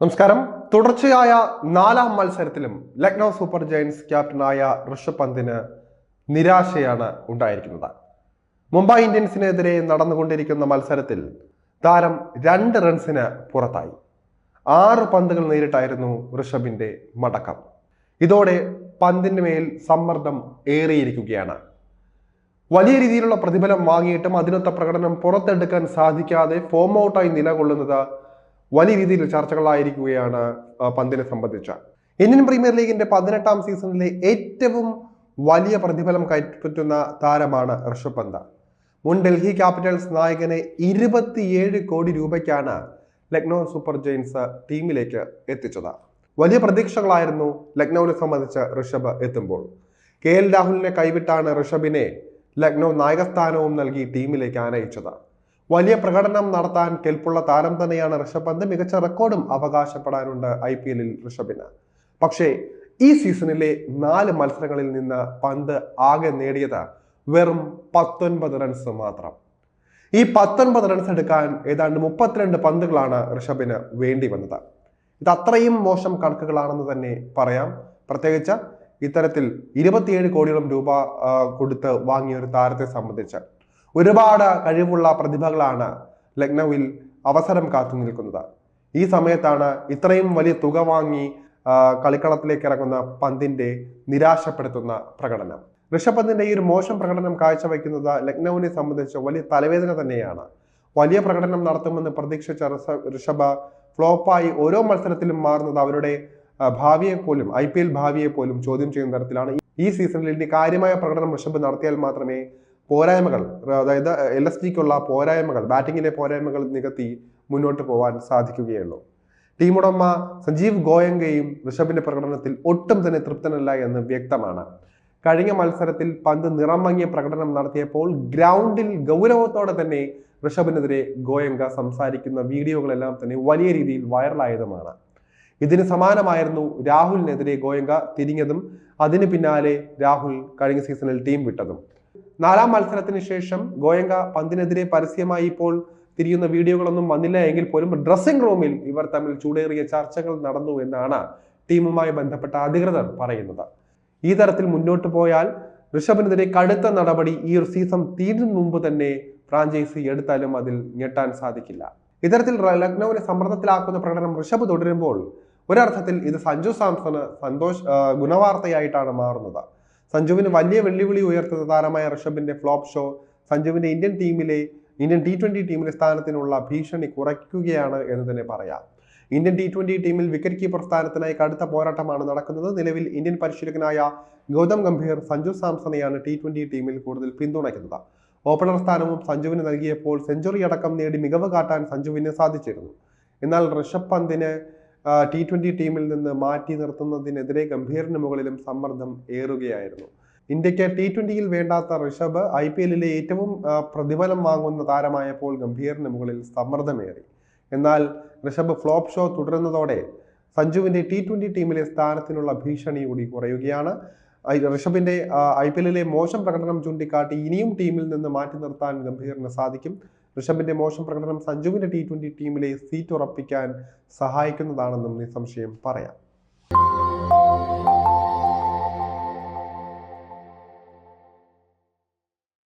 നമസ്കാരം. തുടർച്ചയായ നാലാം മത്സരത്തിലും ലക്നൗ സൂപ്പർ ജയൻസ് ക്യാപ്റ്റനായ ഋഷഭ് പന്തിന് നിരാശയാണ് ഉണ്ടായിരിക്കുന്നത്. മുംബൈ ഇന്ത്യൻസിനെതിരെ നടന്നുകൊണ്ടിരിക്കുന്ന മത്സരത്തിൽ താരം രണ്ട് റൺസിന് പുറത്തായി. ആറ് പന്തുകൾ നേരിട്ടായിരുന്നു ഋഷഭിന്റെ മടക്കം. ഇതോടെ പന്തിന് മേൽ സമ്മർദ്ദം ഏറിയിരിക്കുകയാണ്. വലിയ രീതിയിലുള്ള പ്രതിഫലം വാങ്ങിയിട്ടും അതിനൊത്ത പ്രകടനം പുറത്തെടുക്കാൻ സാധിക്കാതെ ഫോം ഔട്ടായി നിലകൊള്ളുന്നത് വലിയ രീതിയിൽ ചർച്ചകളായിരിക്കുകയാണ് പന്തിനെ സംബന്ധിച്ച്. ഇന്ത്യൻ പ്രീമിയർ ലീഗിന്റെ പതിനെട്ടാം സീസണിലെ ഏറ്റവും വലിയ പ്രതിഫലം കൈപ്പറ്റുന്ന താരമാണ് ഋഷഭ് പന്ത്. മുൻ ഡൽഹി ക്യാപിറ്റൽസ് നായകനെ ഇരുപത്തിയേഴ് കോടി രൂപയ്ക്കാണ് ലക്നൗ സൂപ്പർ ജെയിൻസ് ടീമിലേക്ക് എത്തിച്ചത്. വലിയ പ്രതീക്ഷകളായിരുന്നു ലക്നൌവിനെ സംബന്ധിച്ച് ഋഷഭ് എത്തുമ്പോൾ. കെ എൽ രാഹുലിനെ കൈവിട്ടാണ് ഋഷഭിനെ ലക്നൗ നായകസ്ഥാനവും നൽകി ടീമിലേക്ക് ആനയിച്ചത്. വലിയ പ്രകടനം നടത്താൻ കെൽപ്പുള്ള താരം തന്നെയാണ് ഋഷഭ് പന്ത് മികച്ച റെക്കോർഡും അവകാശപ്പെടാനുണ്ട് ഐ പി എല്ലിൽ ഋഷഭിന്. പക്ഷേ ഈ സീസണിലെ നാല് മത്സരങ്ങളിൽ നിന്ന് പന്ത് ആകെ നേടിയത് വെറും പത്തൊൻപത് റൺസ് മാത്രം. ഈ പത്തൊൻപത് റൺസ് എടുക്കാൻ ഏതാണ്ട് മുപ്പത്തിരണ്ട് പന്തുകളാണ് ഋഷഭിന് വേണ്ടി വന്നത്. ഇത് അത്രയും മോശം കണക്കുകളാണെന്ന് തന്നെ പറയാം. പ്രത്യേകിച്ച് ഇത്തരത്തിൽ ഇരുപത്തിയേഴ് കോടിയോളം രൂപ കൊടുത്ത് വാങ്ങിയ ഒരു താരത്തെ സംബന്ധിച്ച്. ഒരുപാട് കഴിവുള്ള പ്രതിഭകളാണ് ലക്നൌവിൽ അവസരം കാത്തു നിൽക്കുന്നത്. ഈ സമയത്താണ് ഇത്രയും വലിയ തുക വാങ്ങി കളിക്കളത്തിലേക്ക് ഇറങ്ങുന്ന പന്തിന്റെ നിരാശപ്പെടുത്തുന്ന പ്രകടനം. ഋഷഭ് പന്തിന്റെ ഈ ഒരു മോശം പ്രകടനം കാഴ്ചവെക്കുന്നത് ലക്നൌവിനെ സംബന്ധിച്ച് വലിയ തലവേദന തന്നെയാണ്. വലിയ പ്രകടനം നടത്തുമെന്ന് പ്രതീക്ഷിച്ച ഋഷ- ഋഷഭ ഫ്ലോപ്പായി ഓരോ മത്സരത്തിലും മാറുന്നത് അവരുടെ ഭാവിയെ പോലും ഐ പി എൽ ഭാവിയെ പോലും ചോദ്യം ചെയ്യുന്ന തരത്തിലാണ്. ഈ സീസണിൽ ഇനി കാര്യമായ പ്രകടനം ഋഷഭ് നടത്തിയാൽ മാത്രമേ പോരായ്മകൾ അതായത് എൽ എസ് ജിക്കുള്ള പോരായ്മകൾ ബാറ്റിങ്ങിലെ പോരായ്മകൾ നികത്തി മുന്നോട്ട് പോകാൻ സാധിക്കുകയുള്ളൂ. ടീം ഉടമ സഞ്ജീവ് ഗോയങ്കയും ഋഷഭിന്റെ പ്രകടനത്തിൽ ഒട്ടും തന്നെ തൃപ്തനല്ല എന്ന് വ്യക്തമാണ്. കഴിഞ്ഞ മത്സരത്തിൽ പന്ത് നിറം മങ്ങിയ പ്രകടനം നടത്തിയപ്പോൾ ഗ്രൗണ്ടിൽ ഗൗരവത്തോടെ തന്നെ ഋഷഭിനെതിരെ ഗോയങ്ക സംസാരിക്കുന്ന വീഡിയോകളെല്ലാം തന്നെ വലിയ രീതിയിൽ വൈറലായതുമാണ്. ഇതിന് സമാനമായിരുന്നു രാഹുലിനെതിരെ ഗോയങ്ക തിരിഞ്ഞതും അതിന് പിന്നാലെ രാഹുൽ കഴിഞ്ഞ സീസണിൽ ടീം വിട്ടതും. നാലാം മത്സരത്തിന് ശേഷം ഗോയങ്ക പന്തിനെതിരെ പരസ്യമായി ഇപ്പോൾ തിരിയുന്ന വീഡിയോകളൊന്നും വന്നില്ല. എങ്കിൽ പോലും ഡ്രസ്സിംഗ് റൂമിൽ ഇവർ തമ്മിൽ ചൂടേറിയ ചർച്ചകൾ നടന്നു എന്നാണ് ടീമുമായി ബന്ധപ്പെട്ട അധികൃതർ പറയുന്നത്. ഈ തരത്തിൽ മുന്നോട്ട് പോയാൽ ഋഷഭിനെതിരെ കടുത്ത നടപടി ഈ ഒരു സീസൺ തീരുന്ന മുമ്പ് തന്നെ ഫ്രാഞ്ചൈസി എടുത്താലും അതിൽ ഞെട്ടാൻ സാധിക്കില്ല. ഇത്തരത്തിൽ ലക്നൌവിനെ സമ്മർദ്ദത്തിലാക്കുന്ന പ്രകടനം ഋഷഭ് തുടരുമ്പോൾ ഒരർത്ഥത്തിൽ ഇത് സഞ്ജു സാംസണ് സന്തോഷ് ഗുണവാർത്തയായിട്ടാണ് മാറുന്നത്. സഞ്ജുവിന് വലിയ വെല്ലുവിളി ഉയർത്തുന്ന താരമായ ഋഷഭിന്റെ ഫ്ലോപ്പ് ഷോ സഞ്ജുവിന്റെ ഇന്ത്യൻ ടീമിലെ ഇന്ത്യൻ ടി ട്വന്റി ടീമിലെ സ്ഥാനത്തിനുള്ള ഭീഷണി കുറയ്ക്കുകയാണ് എന്ന് തന്നെ പറയാം. ഇന്ത്യൻ ടി ട്വന്റി ടീമിൽ വിക്കറ്റ് കീപ്പർ സ്ഥാനത്തിനായി കടുത്ത പോരാട്ടമാണ് നടക്കുന്നത്. നിലവിൽ ഇന്ത്യൻ പരിശീലകനായ ഗൗതം ഗംഭീർ സഞ്ജു സാംസണെയാണ് ടി ട്വന്റി ടീമിൽ കൂടുതൽ പിന്തുണയ്ക്കുന്നത്. ഓപ്പണർ സ്ഥാനവും സഞ്ജുവിന് നൽകിയപ്പോൾ സെഞ്ചുറി അടക്കം നേടി മികവ് കാട്ടാൻ സഞ്ജുവിന് സാധിച്ചിരുന്നു. എന്നാൽ ഋഷഭ് പന്തിന് ടി ട്വന്റി ടീമിൽ നിന്ന് മാറ്റി നിർത്തുന്നതിനെതിരെ ഗംഭീറിന് മുകളിലും സമ്മർദ്ദം ഏറുകയായിരുന്നു. ഇന്ത്യയ്ക്ക് ടി ട്വന്റിയിൽ വേണ്ടാത്ത ഋഷഭ് ഐ പി എല്ലിലെ ഏറ്റവും പ്രതിഫലം വാങ്ങുന്ന താരമായപ്പോൾ ഗംഭീറിന് മുകളിൽ സമ്മർദ്ദമേറി. എന്നാൽ ഋഷഭ് ഫ്ലോപ്പ് ഷോ തുടരുന്നതോടെ സഞ്ജുവിന്റെ ടി ട്വന്റി ടീമിലെ സ്ഥാനത്തിനുള്ള ഭീഷണി കൂടി കുറയുകയാണ്. ഋഷഭിന്റെ ഐ പി എല്ലിലെ മോശം പ്രകടനം ചൂണ്ടിക്കാട്ടി ഇനിയും ടീമിൽ നിന്ന് മാറ്റി നിർത്താൻ ഗംഭീറിന് സാധിക്കും. ഋഷഭിന്റെ മോശം പ്രകടനം സഞ്ജുവിന്റെ ടി ട്വന്റി ടീമിലെ സീറ്റ് ഉറപ്പിക്കാൻ സഹായിക്കുന്നതാണെന്നും നിസ്സംശയം പറയാം.